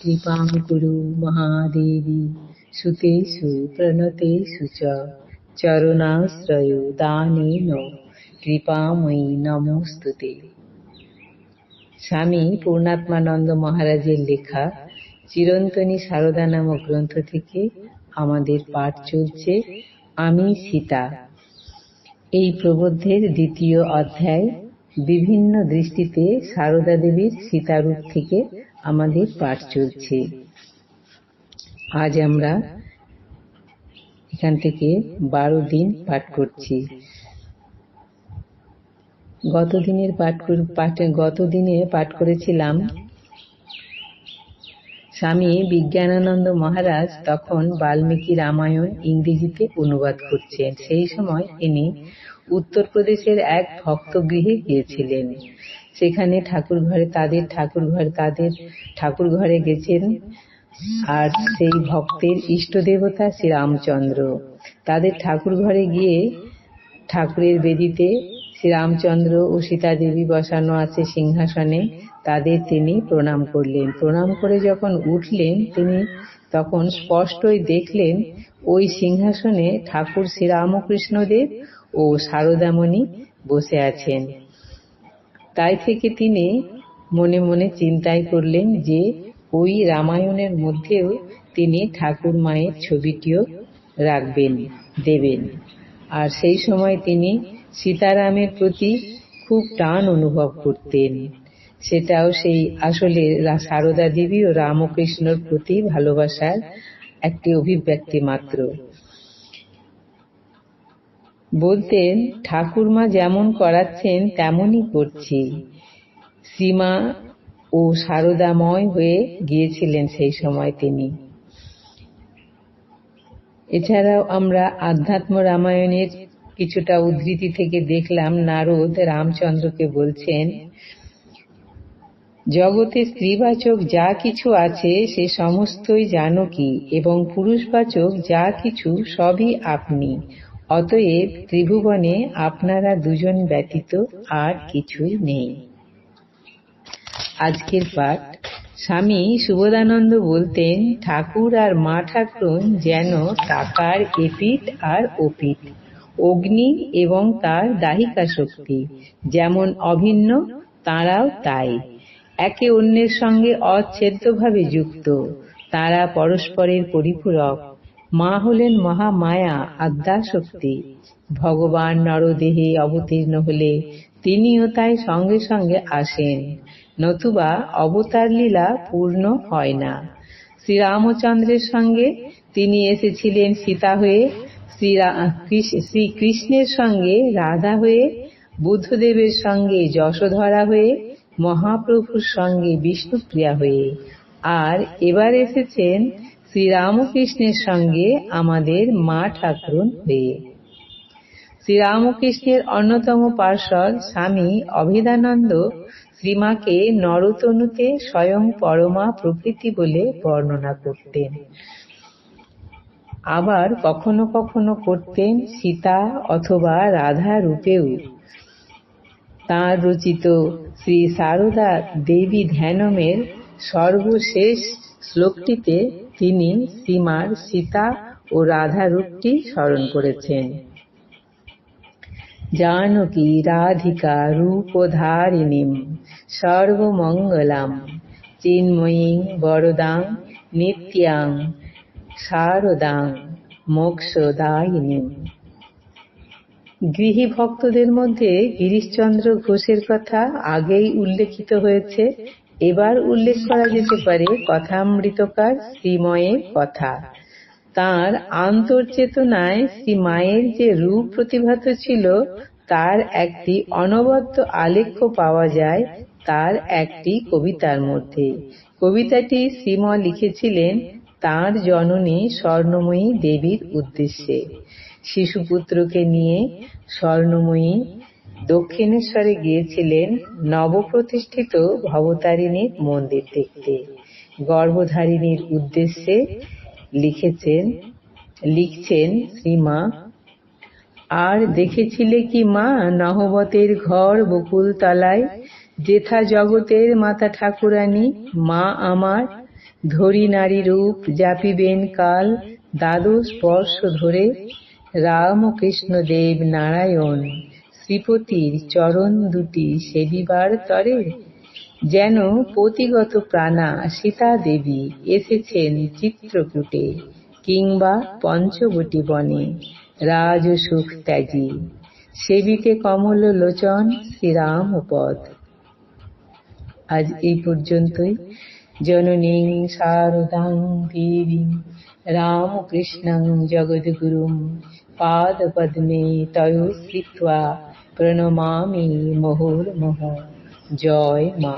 কৃপাং কুরু মহাদেবী, সুতেষু, প্রণতেষু চরণাশ্রয় দানেন। কৃপাময়ী নমস্তুতে। স্বামী পূর্ণাত্মানন্দ মহারাজের লেখা চিরন্তনী সারদা নামক গ্রন্থ থেকে আমাদের পাঠ চলছে। আমি সীতা। এই প্রবন্ধের দ্বিতীয় অধ্যায় বিভিন্ন দৃষ্টিতে সারদা দেবীর সীতারূপ থেকে আমাদের পাঠ চলছে। আজ আমরা এখান থেকে বারো দিন পাঠ করছি। গত দিনের পাঠ পাঠে গত দিনে পাঠ করেছিলাম, স্বামী বিজ্ঞানানন্দ মহারাজ তখন বাল্মীকি রামায়ণ ইংরেজিতে অনুবাদ করছেন। সেই সময় তিনি উত্তরপ্রদেশের এক ভক্তগৃহে গিয়েছিলেন। সেখানে ঠাকুর ঘরে তাদের ঠাকুর ঘরে তাদের ঠাকুর ঘরে গেছেন। আর সেই ভক্তের ইষ্ট দেবতা শ্রীরামচন্দ্র। তাদের ঠাকুর ঘরে গিয়ে ঠাকুরের বেদিতে শ্রীরামচন্দ্র ও সীতা দেবী বসানো আছে সিংহাসনে। তাদের তিনি প্রণাম করলেন। প্রণাম করে যখন উঠলেন, তিনি তখন স্পষ্টই দেখলেন, ওই সিংহাসনে ঠাকুর শ্রীরামকৃষ্ণদেব ও সারদামণি বসে আছেন। তাই থেকে তিনি মনে মনে চিন্তাই করলেন যে ওই রামায়ণের মধ্যেও তিনি ঠাকুর মায়ের ছবিটিও রাখবেন, দেবেন। আর সেই সময় তিনি সীতারামের প্রতি খুব টান অনুভব করতেন। সেটাও সেই আসলে সারদা দেবী ও রামকৃষ্ণর প্রতি ভালোবাসার একটি অভিব্যক্তি মাত্র। বলতেন, ঠাকুরমা যেমন করাচ্ছেন, তেমনই করছি। সীমা ও সারদাময় হয়ে গিয়েছিলেন সেই সময় তিনি। এছাড়াও আমরা আধ্যাত্ম রামায়ণের কিছুটা উদ্ধৃতি থেকে দেখলাম, নারদ রামচন্দ্রকে বলছেন, জগতে স্ত্রীবাচক যা কিছু আছে, সে সমস্তই জানকী এবং পুরুষবাচক যা কিছু সবই আপনি। অতএব ত্রিভুবনে আপনারা দুজন ব্যতীত আর কিছুই নেই। আজকের পাঠ। স্বামী সুবোধানন্দ বলতেন, ঠাকুর আর মা ঠাকুর যেন টাকার এপিট আর ওপিট অগ্নি এবং তার দাহিকা শক্তি, যেমন অভিন্ন, তাঁরাও তাই। একে অন্যের সঙ্গে অচ্ছেদ্যভাবে যুক্ত, তারা পরস্পরের পরিপূরক মা হলেন মহামায়া আদ্যাশক্তি। ভগবান নরদেহে অবতীর্ণ হলে তিনিও তাই সঙ্গে সঙ্গে আসেন। নতুবা অবতার লীলা পূর্ণ হয় না। শ্রীরামচন্দ্রের সঙ্গে তিনি এসেছিলেন সীতা হয়ে। শ্রীকৃষ্ণের সঙ্গে রাধা হয়ে। বুদ্ধদেবের সঙ্গে যশোধরা হয়ে। মহাপ্রভুর সঙ্গে বিষ্ণুপ্রিয়া হয়ে। আর এবার এসেছেন শ্রীরামকৃষ্ণের সঙ্গে আমাদের মা ঠাকুরন হয়ে। শ্রীরামকৃষ্ণের অন্যতম পার্ষদ স্বামী অভিদানন্দ শ্রীমাকে নরতনুতে স্বয়ং পরমা প্রকৃতি বলে বর্ণনা করতেন। আবার কখনো কখনো করতেন সীতা অথবা রাধা রূপেও। তাঁর রচিত শ্রী সারদা দেবী ধ্যানমের সর্বশেষ শ্লোকটিতে তিনি সীমার সীতা ও রাধা রূপটি স্মরণ করেছেন। জানকী রাধিকা রূপধারিণীম সর্বমঙ্গলাম, চিন্ময়ী বরদাং নিত্যাং শারদাং মোক্ষদায়িনীম গৃহী ভক্তদের মধ্যে গিরিশচন্দ্র ঘোষের কথা আগেই উল্লেখিত হয়েছে। এবার উল্লেখ করা যেতে পারে কথামৃতকার শ্রীময়ের কথা। তার আন্তর্চেতনায় শ্রী মায়ের যে রূপ প্রতিভাত ছিল, তার একটি অনবদ্য আলেখ্য পাওয়া যায় তার একটি কবিতার মধ্যে। কবিতাটি শ্রীম লিখেছিলেন তার জননী স্বর্ণময়ী দেবীর উদ্দেশ্যে। শিশুপুত্রকে নিয়ে স্বর্ণময়ী দক্ষিণেশ্বরে গিয়েছিলেন নবপ্রতিষ্ঠিত ভবতারিণীর মন্দির দেখতে। গর্ভধারিণীর উদ্দেশ্যে লিখেছেন, লিখছেন শ্রীমা, আর দেখেছিলে কি মা নহবতের ঘর বকুল তলায় যেথা জগতের মাতা ঠাকুরানী, মা আমার ধরি নারী রূপ জাপিবেন কাল দ্বাদশ স্পর্শ ধরে। রামকৃষ্ণ দেব নারায়ণ। শ্রীপতির চরণ দুটি সেবিবার তরে। যেন পতিগত প্রাণা সীতা দেবী এসেছেন চিত্রকূটে কিংবা পঞ্চবটী বনে। রাজসুখ ত্যাজি সেবিতে কমল লোচন শ্রীরামপদ। আজ এই পর্যন্তই। জননীং শারদাং দেবী রামকৃষ্ণং জগদ্গুরুম পাদপদ্মে তয় স্মৃত্বা প্রণমামি মুহুর্মুহ। জয় মা।